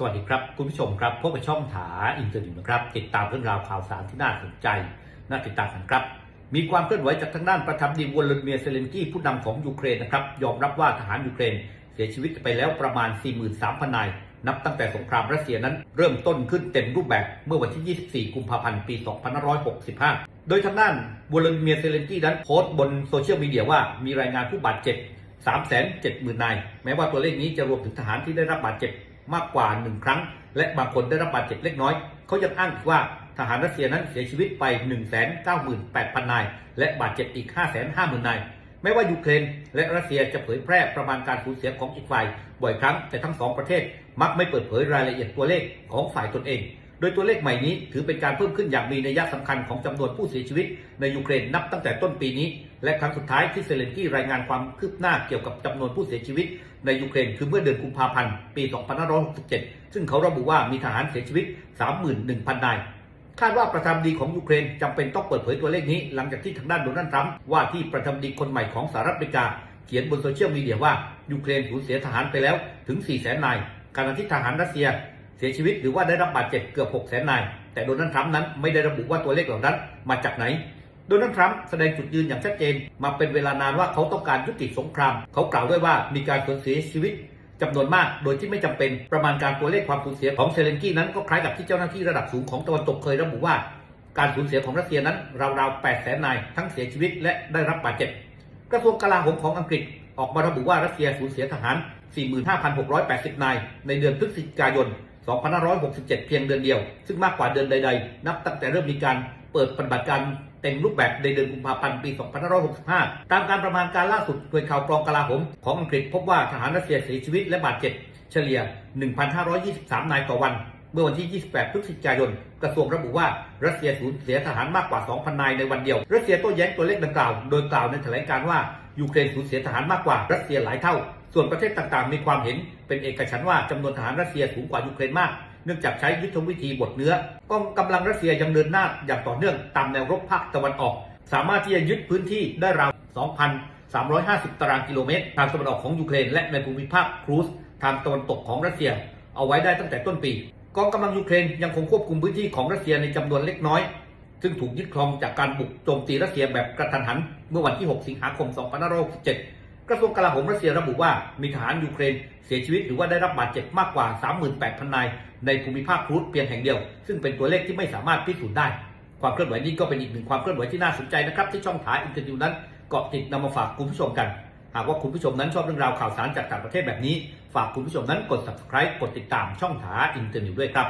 สวัสดีครับคุณผู้ชมครับพบกับช่องถาอินเตอร์นิวนะครับ ติดตามเรื่องราวข่าวสารที่น่าสนใจ น่าติดตามกันครับ มีความเคลื่อนไหวจากทางด้านประธานาธิบดีวลาดิเมียเซเลนกี้ผู้นำของยูเครนนะครับยอมรับว่าทหารยูเครน เสียชีวิตไปแล้วประมาณ 43,000นาย นับตั้งแต่สงครามรัสเซียนั้นเริ่มต้นขึ้นเต็มรูปแบบเมื่อวันที่ 24 กุมภาพันธ์ปี 2565 โดยทางด้านวอลาดิเมียเซเลนกี้นั้นโพสต์บนโซเชียลมีเดียว่ามีรายงานผู้บาดเจ็บ 370,000นายแม้ว่าตัวเลขนี้จะรวมถึงทหารที่ได้รับบาดเจ็บ มากกว่า 1 ครั้ง และบางคนได้รับบาดเจ็บเล็กน้อย เขายังอ้างอีกว่าทหารรัสเซียนั้นเสียชีวิตไป 198,000 นาย และบาดเจ็บอีก 550,000 นายแม้ว่ายูเครนและรัสเซียจะเผยแพร่ประมาณการสูญเสียของอีกฝ่ายบ่อยครั้งแต่ทั้งสองประเทศมักไม่เปิดเผยรายละเอียดตัวเลขของฝ่ายตนเอง โดยตัวเลขใหม่นี้ถือเป็นการเพิ่มขึ้นอย่างมีนัยสำคัญของจำนวนผู้เสียชีวิตในยูเครนนับตั้งแต่ต้นปีนี้ และครั้งสุดท้ายที่เซเลนกี้รายงานความคืบหน้าเกี่ยวกับจำนวนผู้เสียชีวิต ในยูเครนคือเมื่อเดือนกุมภาพันธ์ปี 2567 ซึ่งเขาระบุว่ามีทหารเสียชีวิต 31,000 นายคาดว่าประธานดีของยูเครนจำเป็นต้องเปิดเผยตัวเลขนี้ หลังจากที่ทางด้านโดนัลด์ทรัมป์ว่าที่ประธานดีคนใหม่ของสหรัฐอเมริกา เขียนบนโซเชียลมีเดียว่ายูเครนสูญเสียทหารไปแล้วถึง 4 0 0 0 0 0นายขณะที่ทหารรัสเซียเสียชีวิตหรือว่าได้รับบาดเจ็บเกือบ6 0 0 0 0 0นายแต่โดนัลด์ทรัมป์นั้นไม่ได้ระบุว่าตัวเลขเหล่านั้นมาจากไหน โดนัลด์ทรัมป์แสดงจุดยืนอย่างชัดเจน มาเป็นเวลานานว่าเขาต้องการยุติสงคราม เขากล่าวด้วยว่ามีการสูญเสียชีวิตจำนวนมาก โดยที่ไม่จำเป็นประมาณการตัวเลขความสูญเสียของเซเลนกี้นั้นก็คล้ายกับที่เจ้าหน้าที่ระดับสูงของตะวันตกเคยระบุว่า การสูญเสียของรัสเซียนั้นราวๆ8แสนนายทั้งเสียชีวิตและได้รับบาดเจ็บ กระทรวงกลาโหมของอังกฤษออกมาระบุว่ารัสเซียสูญเสียทหาร 45,680 นาย ในเดือนพฤศจิกายน 2567 เพียงเดือนเดียว ซึ่งมากกว่าเดือนใด ๆ นับตั้งแต่เริ่มมีการ เปิดปฏิบัติการเต็มรูปแบบในเดือนกุมภาพันธ์ปี 2565 ตามการประมาณการล่าสุดโดยข่าวกรองกลาโหมของอังกฤษพบว่าทหารรัสเซียเสียชีวิตและบาดเจ็บเฉลี่ย 1,523 นายต่อวัน เมื่อวันที่ 28 พฤศจิกายน กระทรวงระบุว่ารัสเซียสูญเสียทหารมากกว่า 2,000 นายในวันเดียว รัสเซียโต้แย้งตัวเลขดังกล่าว โดยกล่าวในแถลงการว่ายูเครนสูญเสียทหารมากกว่ารัสเซียหลายเท่า ส่วนประเทศต่างๆ มีความเห็นเป็นเอกฉันท์ว่าจำนวนทหารรัสเซียสูงกว่ายูเครนมาก เนื่องจากใช้ยุทธวิธีบดเนื้อกองกำลังรัสเซียยังเดินหน้าอย่างต่อเนื่องตามแนวรบภาคตะวันออก สามารถที่จะยึดพื้นที่ได้ราว 2,350 ตารางกิโลเมตร ทางตะวันออกของยูเครน และในภูมิภาคครูซทางตะวันตกของรัสเซีย เอาไว้ได้ตั้งแต่ต้นปีกองกำลังยูเครนยังคงควบคุมพื้นที่ของรัสเซียในจำนวนเล็กน้อย ซึ่งถูกยึดครองจากการบุกโจมตีรัสเซียแบบกระทันหัน เมื่อวันที่ 6 สิงหาคม 2567 กระทรวงกลาโหมรัสเซียระบุว่ามีทหารยูเครนเสียชีวิตหรือว่าได้รับบาดเจ็บมากกว่า 38,000 นาย ในภูมิภาครูซเพียงแห่งเดียว ซึ่งเป็นตัวเลขที่ไม่สามารถพิสูจน์ได้ ความเคลื่อนไหวนี้ก็เป็นอีกหนึ่งความเคลื่อนไหวที่น่าสนใจนะครับที่ช่องถ่ายอินเตอร์นิวนั้นเกาะติดนำมาฝากคุณผู้ชมกัน หากว่าคุณผู้ชมนั้นชอบเรื่องราวข่าวสารจากต่างประเทศแบบนี้ ฝากคุณผู้ชมนั้นกด subscribe กดติดตามช่องถาอินเตอร์นิวด้วยครับ